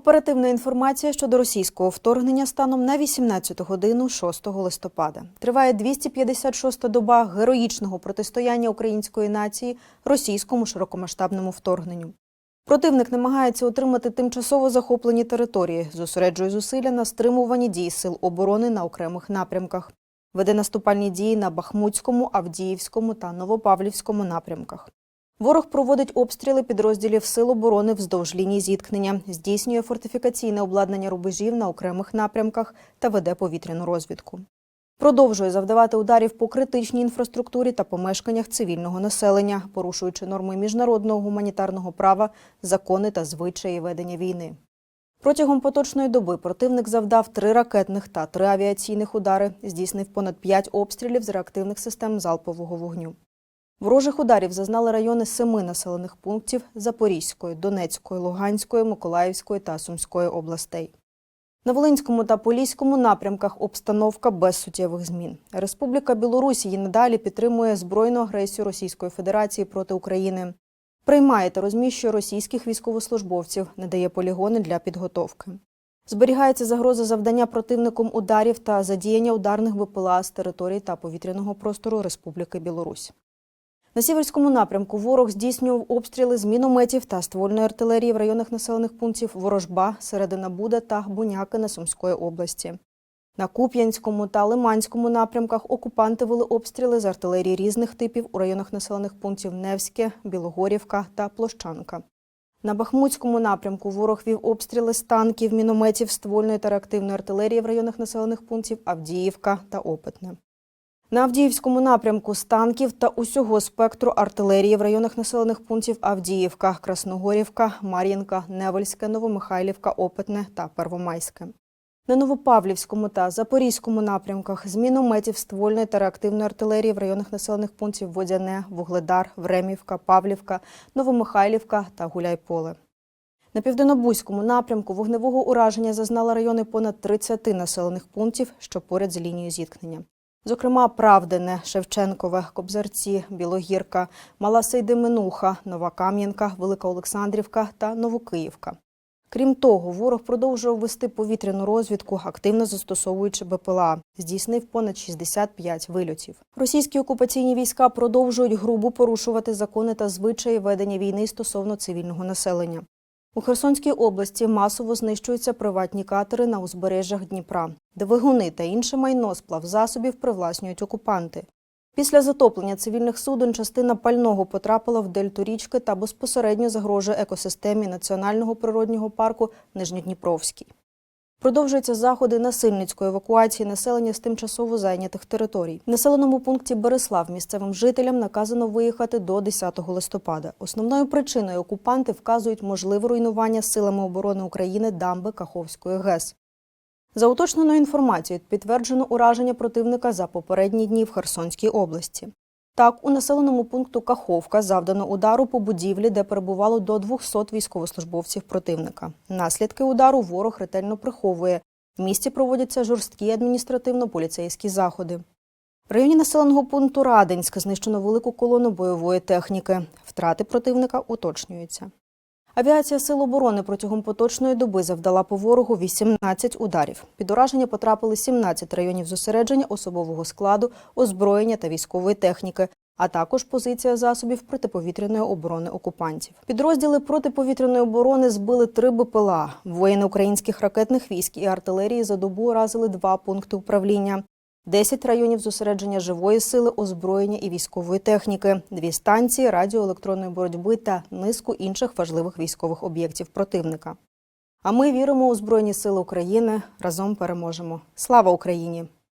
Оперативна інформація щодо російського вторгнення станом на 18 годину 6 листопада. Триває 256-та доба героїчного протистояння української нації російському широкомасштабному вторгненню. Противник намагається отримати тимчасово захоплені території, зосереджує зусилля на стримуванні дій сил оборони на окремих напрямках. Веде наступальні дії на Бахмутському, Авдіївському та Новопавлівському напрямках. Ворог проводить обстріли підрозділів Сил оборони вздовж лінії зіткнення, здійснює фортифікаційне обладнання рубежів на окремих напрямках та веде повітряну розвідку. Продовжує завдавати ударів по критичній інфраструктурі та помешканнях цивільного населення, порушуючи норми міжнародного гуманітарного права, закони та звичаї ведення війни. Протягом поточної доби противник завдав три ракетних та три авіаційних удари, здійснив понад п'ять обстрілів з реактивних систем залпового вогню. Ворожих ударів зазнали райони семи населених пунктів Запорізької, Донецької, Луганської, Миколаївської та Сумської областей. На Волинському та Поліському напрямках обстановка без суттєвих змін. Республіка Білорусь і надалі підтримує збройну агресію Російської Федерації проти України. Приймає та розміщує російських військовослужбовців, надає полігони для підготовки. Зберігається загроза завдання противником ударів та задіяння ударних БПЛА з території та повітряного простору Республіки Білорусь. На сіверському напрямку ворог здійснював обстріли з мінометів та ствольної артилерії в районах населених пунктів Ворожба, Середина Буда та Бунякина Сумської області. На Куп'янському та Лиманському напрямках окупанти вели обстріли з артилерії різних типів у районах населених пунктів Невське, Білогорівка та Площанка. На Бахмутському напрямку ворог вів обстріли з танків, мінометів, ствольної та реактивної артилерії в районах населених пунктів Авдіївка та Опитне. На Авдіївському напрямку з танків та усього спектру артилерії в районах населених пунктів Авдіївка, Красногорівка, Мар'їнка, Невельське, Новомихайлівка, Опитне та Первомайське. На Новопавлівському та Запорізькому напрямках з мінометів ствольної та реактивної артилерії в районах населених пунктів Водяне, Вугледар, Времівка, Павлівка, Новомихайлівка та Гуляйполе. На південнобузькому напрямку вогневого ураження зазнали райони понад 30 населених пунктів, що поряд з лінією зіткнення. Зокрема, Правдине, Шевченкове, Кобзарці, Білогірка, Мала Сейдеминуха, Нова Кам'янка, Велика Олександрівка та Новокиївка. Крім того, ворог продовжував вести повітряну розвідку, активно застосовуючи БПЛА. Здійснив понад 65 вильотів. Російські окупаційні війська продовжують грубо порушувати закони та звичаї ведення війни стосовно цивільного населення. У Херсонській області масово знищуються приватні катери на узбережжях Дніпра, двигуни та інше майно сплав засобів привласнюють окупанти. Після затоплення цивільних суден частина пального потрапила в дельту річки та безпосередньо загрожує екосистемі Національного природнього парку Нижньодніпровський. Продовжуються заходи насильницької евакуації населення з тимчасово зайнятих територій. В населеному пункті Береслав місцевим жителям наказано виїхати до 10 листопада. Основною причиною окупанти вказують можливе руйнування силами оборони України дамби Каховської ГЕС. За уточненою інформацією, підтверджено ураження противника за попередні дні в Херсонській області. Так, у населеному пункту Каховка завдано удару по будівлі, де перебувало до 200 військовослужбовців противника. Наслідки удару ворог ретельно приховує. В місті проводяться жорсткі адміністративно-поліцейські заходи. В районі населеного пункту Радинськ знищено велику колону бойової техніки. Втрати противника уточнюються. Авіація Сил оборони протягом поточної доби завдала по ворогу 18 ударів. Під ураження потрапили 17 районів зосередження особового складу, озброєння та військової техніки, а також позиція засобів протиповітряної оборони окупантів. Підрозділи протиповітряної оборони збили три БПЛА. Воїни українських ракетних військ і артилерії за добу уразили два пункти управління. 10 районів зосередження живої сили, озброєння і військової техніки, дві станції радіоелектронної боротьби та низку інших важливих військових об'єктів противника. А ми віримо у Збройні Сили України. Разом переможемо. Слава Україні!